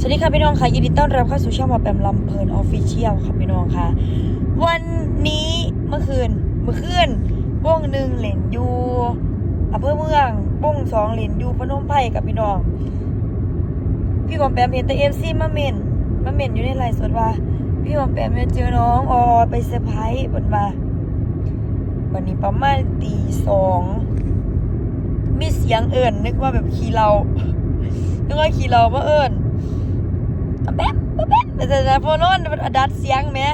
สวัสดีค่ะพี่น้องค่ะยินดีต้อนรับเข้าสู่ช่องมาแปมลำเพลินออฟฟิเชียลค่ะพี่น้องค่ะ วันนี้เมื่อคืนเมื่อคืนวงหนึ่งเหรนยูอำเภอเมืองวงสองเหรนยูพนมไพรกับพี่น้อง พี่บอมแปมเห็นแต่เอฟซีมาเมนมาเมนอยู่ในไลฟ์สดว่า พี่บอมแปมเนี่ยเจอน้องออไปเซอร์ไพรส์บนว่าวันนี้ประมาณตีสองมีเสียงเอิ่นนึกว่าแบบขี่เรานึกว่าขี่เราว่าเอิ่น ปะแป๊บปะแป๊บแต่แต่พอโน่นมันดัดเสียงแหม่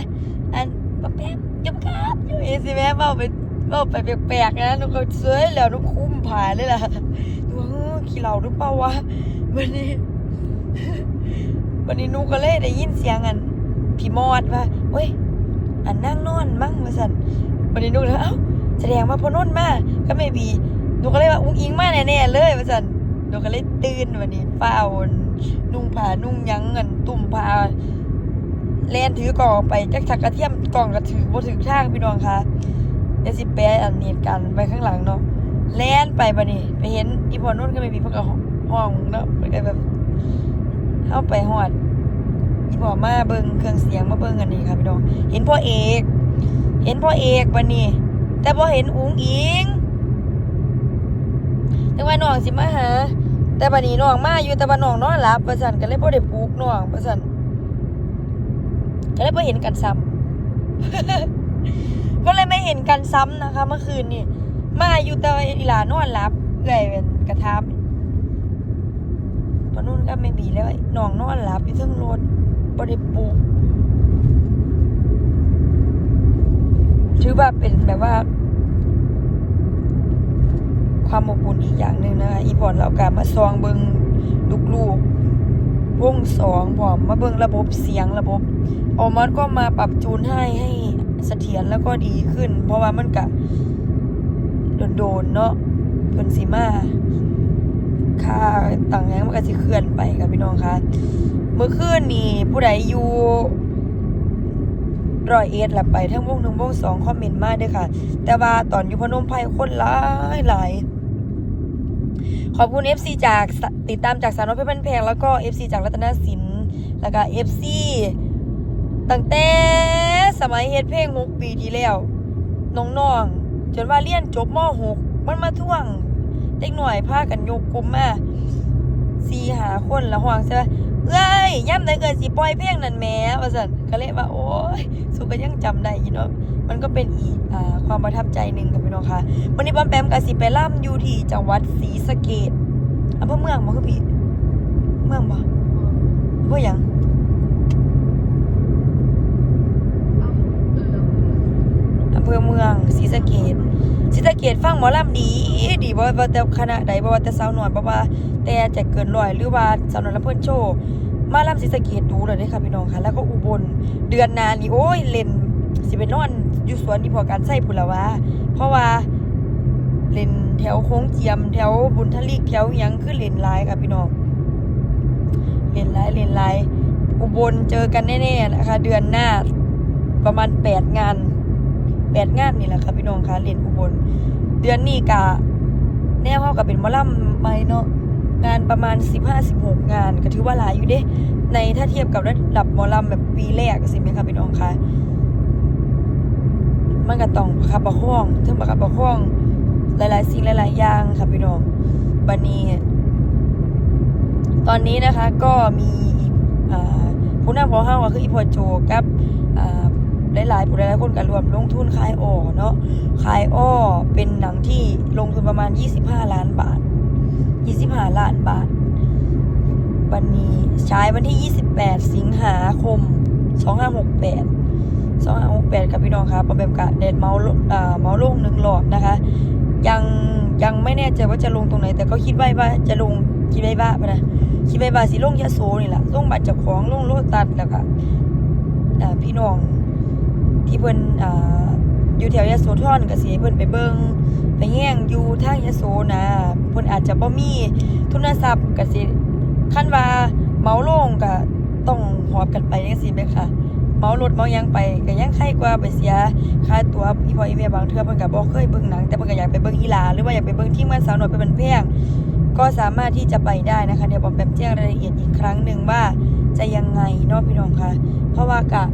อันปะแป๊บยังครับอยู่เอสิแม่เบ้าไปเบ้าไปแปลกๆนะหนูก็เสื้อแล้วหนูคุ้มผ่านเลยล่ะหนูว่าเฮ้อขี้เหล่าหรือเปล่าวะวันนี้วันนี้นูก็เลยได้ยินเสียงอันพี่มอดว่าเว้ยอันนั่งนอนมั่งมาสั่นวันนี้หนูเลยเอ้าแสดงว่าพอน่นมาก็ไม่บีนูก็เลยว่าอุ้งอิงมาแน่ๆเลยมาสั่นหนูก็เลยตื่นวันนี้เฝ้า นุ่งผ้านุ่งยังเงินตุ่มผ้าแลนถือกล่องไปจักชักกระเทียมกล่องกระถือบ่ถือทางพี่น้องค่ะเดี๋ยวสิแปะอันนี้กันไว้ข้างหลังเนาะแลนไปบัดนี้ไปเห็นอีพอนุ่นก็ไม่มีพิ่นก็ห้องเนาะมันก็แบบเข้าไปฮอดอีพอมาเบิ่งเครื่องเสียงมาเบิ่งอันนี้ค่ะพี่น้อง เห็นพ่อเอก เห็นพ่อเอกบัดนี้แต่บ่เห็นอุ๋งอิงแต่ว่าน้องสิมาหา แต่บัดนี้น้องมาอยู่แต่ว่าน้องนอนหลับประสันก็เลยบ่ได้ปลุกน้องประสันก็เลยบ่เห็นกันซ้ำก็เลยไม่เห็นกันซ้ำนะคะ เมื่อคืนนี่มาอยู่แต่อีหลานอนหลับเอื่อยเป็นกระทามปนุ่นก็ไม่มีแล้วน้องนอนหลับอยู่ทั้งรถบ่ได้ปลุกถือว่าเป็นแบบว่า ความอบอุ่นอีกอย่างหนึ่งนะคะอีพอนเราการมาซองเบิงลูกๆวงสองพร้อมมาเบิงระบบเสียงระบบออมัสก็มาปรับจูนให้ให้เสถียรแล้วก็ดีขึ้น เพราะว่ามันกะโดนๆเนาะเพิ่นสิมาค่าต่างแหงมันก็สิเคลื่อนไปกับพี่น้องคะเมื่อคืนนี่ผู้ใดอยู่ ร้อยเอ็ดละไปทั้งวงหนึ่งวงสองคอมเมนต์มาเด้วยค่ะ แต่ว่าตอนอยู่พนมไพรคนหลายหลายขอบคุณ FC จากติดตามจากสารนพเพชรบ้านแพงแล้วก็ FC จากรัตนสินแล้วก็ FC ตั้งแต่สมัยเฮ็ดเพลง6ปีที่แล้วน้องๆจนว่าเรียนจบม .6 มันมาท่วงเด็กหน่อยพากันยกกลุ่มมาสี่หาคนละห่วงใช่ไหม เอ้ยย่ำได้เกิดสิปล่อยเพลงนั่นแหม่ว่าสันก็เลยว่าโอ้ยสุก็ยังจำได้อยู่เนาะมันก็เป็นอีกอ่าความประทับใจหนึ่งกับพี่น้องค่ะวันนี้ปอมแปมกับสิไปล่ำอยู่ที่จังหวัดศรีสะเกดอำเภอเมืองบ่คือพี่เมืองบ่อำเภอหยังอำเภอเมืองศรีสะเกดศรีสะเกดฟังหมอลำดี ดีบ่ว่าแต่คณะใดบ่ว่าแต่สาวหน่อยบ่ว่าแต่จะเกินร้อยหรือว่าสาวน้อยลำเพิ่นโชว์มาลำศรีสะเกดดูเลยด้ค่ะพี่น้องค่ะ แล้วก็อุบลเดือนนานี่โอ้ยเล่นสิไปนอนอยู่สวนที่พอการใส่พุ่นละวะเพราะว่าเล่นแถวโค้งเจียมแถวบุญทลีกแถวยังคือเล่นลายค่ะพี่น้องเล่นลายเล่นลายอุบลเจอกันแน่ๆนะคะ เดือนหน้าประมาณแปดงาน แปดงานนี่แหละค่ะพี่น้องคะเล่นอุบล เดือนนี้กะแนวเข้ากับเป็นมอลำไม่เนาะงานประมาณ 15-16 งาน ก็ถือว่าหลายอยู่เด้ ในถ้าเทียบกับระดับมอลำแบบปีแรกสิไหมคะพี่น้องคะมันก็ต้องประคับประคองถึงประคับประคองหลายๆ สิ่งหลาย ๆ อย่างค่ะพี่น้องบันนี้ตอนนี้นะคะก็มีอีกผู้นำของเฮาก็คืออีพอโจกับ หลายๆผู้หลายๆคนก็รวมลงทุนขายอ้อเนาะขายอ้อเป็นหนังที่ลงทุนประมาณ 25 ล้านบาท 25 ล้านบาทวันนี้ใช้วันที่ 28 สิงหาคม 2568 2568ครับพี่น้องครับปอมแปมกะเดดเมาส์ลงอ่าเมาส์ลงหนึ่งหลอดนะคะ ยังยังไม่แน่ใจว่าจะลงตรงไหน แต่ก็คิดไว้ว่าจะลงคิดไว้ว่าปนะคิดไว้ว่าสิลงยะโสนี่แหละลงบัตรจากของลงโลตัดแล้วก็อ่าพี่น้อง ที่เพิ่นอ่าอยู่แถวยะโสธรก็สิให้เพิ่นไปเบิ่งไปแย่งอยู่ทางยะโสนะเพิ่นอาจจะบ่มีทุนทรัพย์ก็สิคันว่าเหมาลงก็ต้องหอบกันไปจังซี่แม่ค่ะเหมารถเหมายังไปก็ยังใครกว่าไปเสียค่าตัวอีพ่ออีแม่บางเทื่อเพิ่นก็บ่เคยเบิ่งหนัง แต่เพิ่นก็อยากไปเบิ่งอีลาหรือว่าอยากไปเบิ่งที่มันสาวน้อยเป็นบันแพงก็สามารถที่จะไปได้นะคะเดี๋ยวบอมแปมแจ้งรายละเอียดอีกครั้งหนึ่งว่าจะยังไงเนาะพี่น้องคะเพราะว่ากะ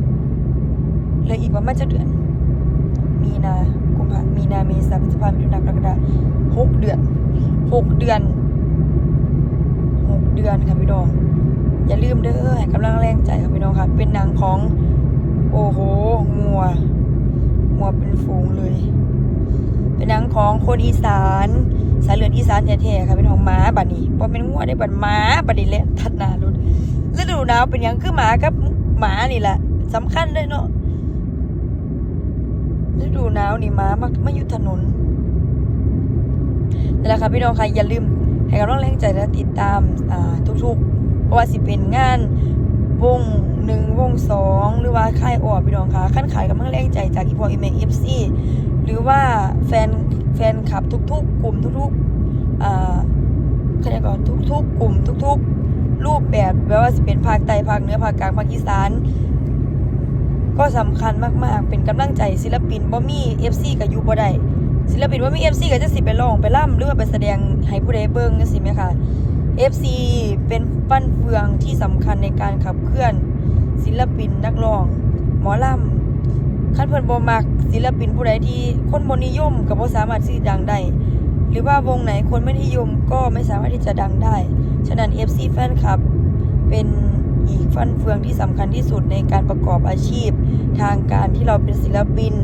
ลืออีกประมาณจะเดือน มีนากุมภามีนาเมษาพฤษภาคมมิถุนากรกฎาคมหกเดือนหกเดือนหกเดือนค่ะพี่น้อง อย่าลืมเด้อให้กำลังแรงใจค่ะพี่น้องค่ะ เป็นนังของ โอ้โหงัวงัวเป็นฝูงเลย เป็นนังของคนอีสานสายเลือดอีสานแท้ๆค่ะพี่น้องม้าบัดนี้บ่เป็นงัวได้บัดม้าบัดนี้แหละทัดหน้ารถฤดูหนาวเป็นยังคือหมากับหมานี่แหละสำคัญเลยเนาะ ฤดูหนาวนี่หมามักมาอยู่ถนนนั่นแหละค่ะพี่น้องค่ะอย่าลืมให้กำลังแรงใจและติดตามทุกๆ เพราะว่าสิเป็นงานวงหนึ่งวงสองหรือว่าค่ายออพี่น้องค่ะขั้นขายกำลังแรงใจจากอีพออีเมงเอฟซีหรือว่าแฟนแฟนคลับทุกๆ กลุ่มทุกๆอ่าเขาเรียกว่าทุกๆ กลุ่มทุกๆ รูปแบบแม้ว่าสิเป็นภาคใต้ภาคเหนือภาคกลางภาคอีสาน ก็สำคัญมากๆ เป็นกำลังใจศิลปินบ่มี FC ก็อยู่บ่ได้ศิลปินบ่มี FC ก็จะสิไปร้องไปร่ำหรือว่าไปแสดงให้ผู้ใดเบิ่งจังซี่แหมค่ะ FC เป็นฟันเฟืองที่สำคัญในการขับเคลื่อน ศิลปินนักร้อง หมอลำคันเพิ่นบ่มักศิลปินผู้ใดที่คนบ่นิยมก็บ่สามารถที่ดังได้หรือว่าวงไหนคนไม่นิยมก็ไม่สามารถที่จะดังได้ ฉะนั้น FC แฟนคลับเป็น อีกฟันเฟืองที่สำคัญที่สุดในการประกอบอาชีพ ทางการที่เราเป็นศิลปิน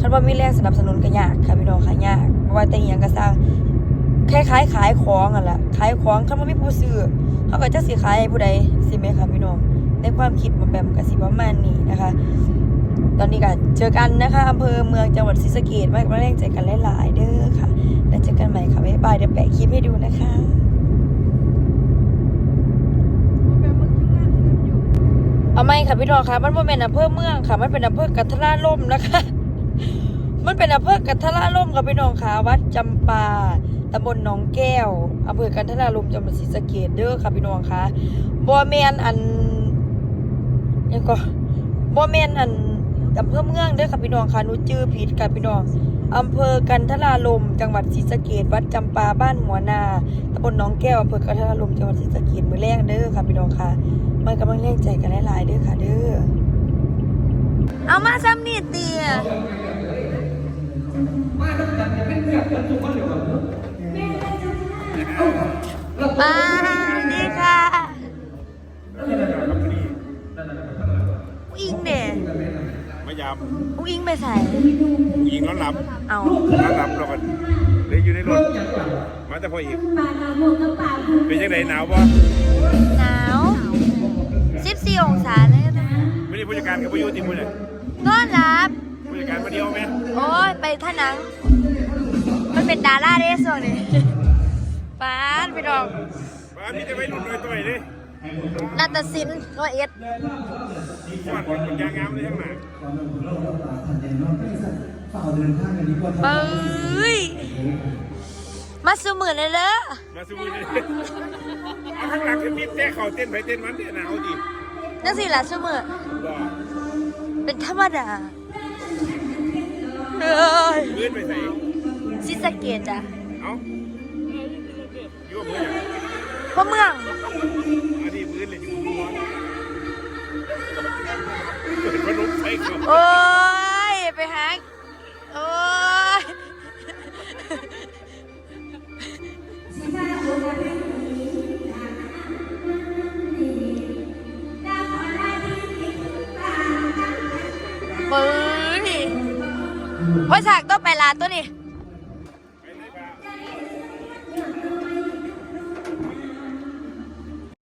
คันว่ามีแรงสนับสนุนก็ยากค่ะพี่น้องค่ะยากเพราะว่าแต่อหยังก็สร้างคล้ายๆขายของอะแหละขายของคันว่ามีผู้ซื้อเขาก็จะสิขายให้ผู้ใดสิไหมคะพี่น้องในความคิดมันแบบกสิประมาณนี้นะคะ ตอนนี้ก็เจอกันนะคะอำเภอเมืองจังหวัดศรีสะเกษมาแรงใจกันหลายๆเด้อค่ะ แล้วเจอกันใหม่ค่ะบ๊ายบายเดี๋ยวแปะคลิปให้ดูนะคะ เอาไม่ค่ะพี่รองค่ะ มันบ่เป็นอำเภอเมืองค่ะ มันเป็นอำเภอกัทราล่มนะคะ มันเป็นอำเภอกัทราล่มค่ะพี่น้องค่ะ วัดจำปาตำบลหนองแก้วอำเภอกันทราลมจังหวัดศรีสะเกษเด้อค่ะพี่น้องค่ะบ่แมนอันยังก็บ่แมนอันอำเภอเมืองเด้อค่ะพี่น้องค่ะนูจื้อผิดค่ะพี่น้องอำเภอกันทราลม จังหวัดศรีสะเกษวัดจำปาบ้านหัวนาตำบลหนองแก้วอำเภอกันทราลมจังหวัดศรีสะเกษมื้อแรกเด้อค่ะพี่น้องค่ะ มันกำลังแรงใจกันหลายๆเด้อค่ะเด้อเอามาซ้ำนี่เตียมาดีค่ะอุ้งอิงเด้ไม่ยามอุ้งอิงไปใส่ผู้หญิงนอนหลับเอานอนหลับเราก็เลยอยู่ในรถ มาแต่พออีก เป็นยังไงหนาวปะหนาว 14องศาเลยนะไม่ได้ผู้จัดการกับผู้ยุติมือเลยนอนหลับผู้จัดการมาเดียวไหมโอ้ยไปท่านัง มันเป็นดาราเด้ส่วนนี้ป้านพี่น้องบ้านมีแต่ไว้หลุดลอยตัวเลยนาฏศิลป์ร้อยเอ็ดฟันมันยางงามเลยทั้งหนาเอ้ยมาสูมือเลยเด้อมาสู้เลยเอาข้างหลังคือมีแต่เข่าเต้นไปเต้นมันเนี่ยหนาวดิ นั่นสิล่ะสูมือบ่เป็นธรรมดาเอ้ยพื้นไปใส่ซิสะเกตจ้ะเอาอยู่กับเพื่อนอย่างพ่อเมืองอันนี้พื้นเลยอยู่หัวเปิดพัดลมไฟเขาโอ้ยไปหาโอ้ย ปื้ยว่าฉากต้องไปลาตัวนี้